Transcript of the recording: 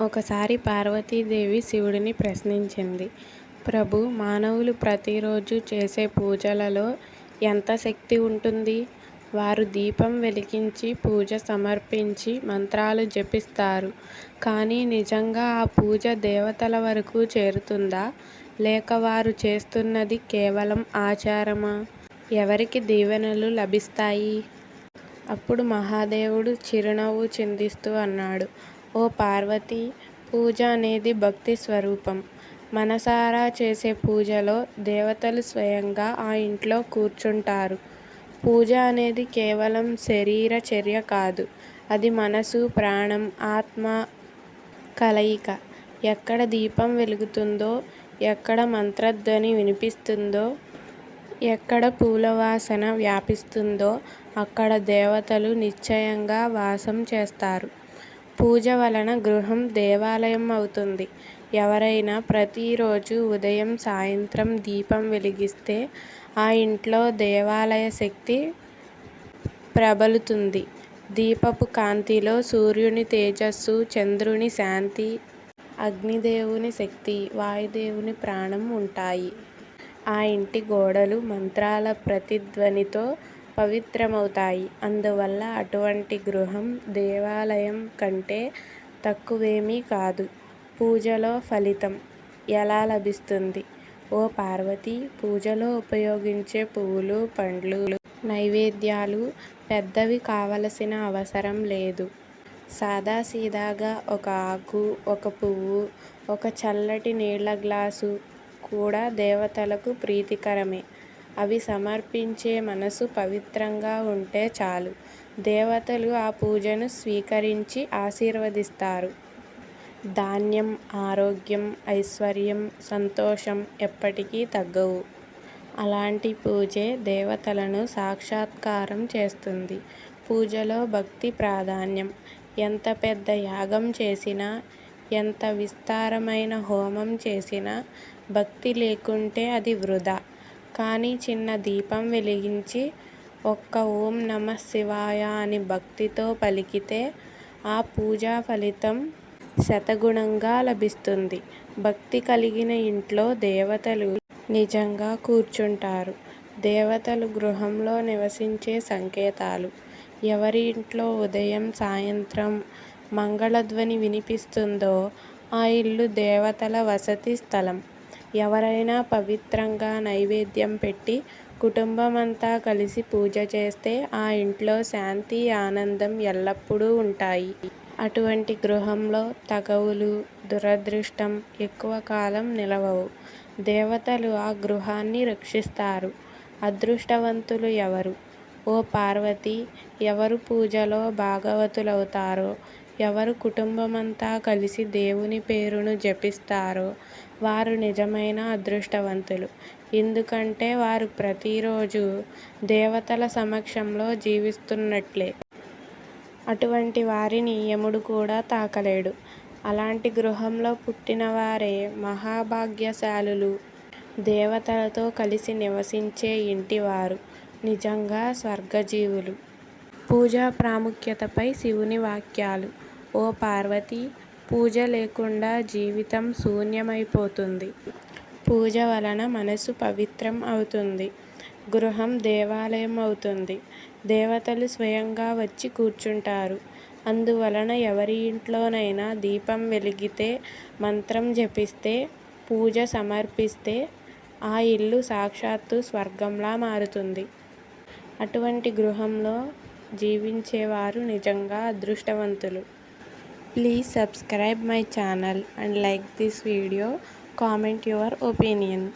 ఒకసారి పార్వతీదేవి శివుడిని ప్రశ్నించింది ప్రభు మానవులు ప్రతిరోజు చేసే పూజలలో ఎంత శక్తి ఉంటుంది? వారు దీపం వెలిగించి పూజ సమర్పించి మంత్రాలు జపిస్తారు కానీ నిజంగా ఆ పూజ దేవతల వరకు చేరుతుందా? లేక వారు చేస్తున్నది కేవలం ఆచారమా? ఎవరికి దీవెనలు లభిస్తాయి? అప్పుడు మహాదేవుడు చిరునవ్వు చిందిస్తూ అన్నాడు ఓ పార్వతి పూజ అనేది భక్తి స్వరూపం. మనసారా చేసే పూజలో దేవతలు స్వయంగా ఆ ఇంట్లో కూర్చుంటారు. పూజ అనేది కేవలం శరీర చర్య కాదు. అది మనసు, ప్రాణం, ఆత్మ కలయిక. ఎక్కడ దీపం వెలుగుతుందో, ఎక్కడ మంత్రధ్వని వినిపిస్తుందో, ఎక్కడ పూలవాసన వ్యాపిస్తుందో అక్కడ దేవతలు నిశ్చయంగా వాసం చేస్తారు. పూజ వలన గృహం దేవాలయం అవుతుంది. ఎవరైనా ప్రతిరోజు ఉదయం సాయంత్రం దీపం వెలిగిస్తే ఆ ఇంట్లో దేవాలయ శక్తి ప్రబలుతుంది. దీపపు కాంతిలో సూర్యుని తేజస్సు, చంద్రుని శాంతి, అగ్నిదేవుని శక్తి, వాయుదేవుని ప్రాణం ఉంటాయి. ఆ ఇంటి గోడలు మంత్రాల ప్రతిధ్వనితో పవిత్రమవుతాయి. అందువల్ల అటువంటి గృహం దేవాలయం కంటే తక్కువేమీ కాదు. పూజలో ఫలితం ఎలా లభిస్తుంది? ఓ పార్వతి పూజలో ఉపయోగించే పువ్వులు, పండ్లు, నైవేద్యాలు పెద్దవి కావలసిన అవసరం లేదు. సాదాసీదాగా ఒక ఆకు, ఒక పువ్వు, ఒక చల్లటి నీళ్ళ గ్లాసు కూడా దేవతలకు ప్రీతికరమే. అవి సమర్పించే మనసు పవిత్రంగా ఉంటే చాలు. దేవతలు ఆ పూజను స్వీకరించి ఆశీర్వదిస్తారు. ధాన్యం, ఆరోగ్యం, ఐశ్వర్యం, సంతోషం ఎప్పటికీ తగ్గవు. అలాంటి పూజే దేవతలను సాక్షాత్కారం చేస్తుంది. పూజలో భక్తి ప్రాధాన్యం. ఎంత పెద్ద యాగం చేసినా, ఎంత విస్తారమైన హోమం చేసినా భక్తి లేకుంటే అది వృధా కానీ చిన్న దీపం వెలిగించి ఒక్క ఓం నమఃశివాయ అని భక్తితో పలికితే ఆ పూజా ఫలితం శతగుణంగా లభిస్తుంది. భక్తి కలిగిన ఇంట్లో దేవతలు నిజంగా కూర్చుంటారు. దేవతలు గృహంలో నివసించే సంకేతాలు. ఎవరి ఇంట్లో ఉదయం సాయంత్రం మంగళధ్వని వినిపిస్తుందో ఆ ఇల్లు దేవతల వసతి స్థలం. ఎవరైనా పవిత్రంగా నైవేద్యం పెట్టి కుటుంబమంతా కలిసి పూజ చేస్తే ఆ ఇంట్లో శాంతి, ఆనందం ఎల్లప్పుడూ ఉంటాయి. అటువంటి గృహంలో తగవులు, దురదృష్టం ఎక్కువ కాలం నిలవవు. దేవతలు ఆ గృహాన్ని రక్షిస్తారు. అదృష్టవంతులు ఎవరు? ఓ పార్వతి ఎవరు పూజలో భాగవతులవుతారో, ఎవరు కుటుంబమంతా కలిసి దేవుని పేరును జపిస్తారో వారు నిజమైన అదృష్టవంతులు. ఎందుకంటే వారు ప్రతిరోజు దేవతల సమక్షంలో జీవిస్తున్నట్లే. అటువంటి వారిని యముడు కూడా తాకలేడు. అలాంటి గృహంలో పుట్టినవారే మహాభాగ్యశాలులు. దేవతలతో కలిసి నివసించే ఇంటివారు నిజంగా స్వర్గజీవులు. పూజా ప్రాముఖ్యతపై శివుని వాక్యాలు ఓ పార్వతీ! పూజ లేకుండా జీవితం శూన్యమైపోతుంది. పూజ వలన మనసు పవిత్రం అవుతుంది. గృహం దేవాలయం అవుతుంది. దేవతలు స్వయంగా వచ్చి కూర్చుంటారు. అందువలన ఎవరి ఇంట్లోనైనా దీపం వెలిగితే, మంత్రం జపిస్తే, పూజ సమర్పిస్తే ఆ ఇల్లు సాక్షాత్తు స్వర్గంలా మారుతుంది. అటువంటి గృహంలో జీవించేవారు నిజంగా అదృష్టవంతులు. Please subscribe my channel and like this video. Comment your opinion.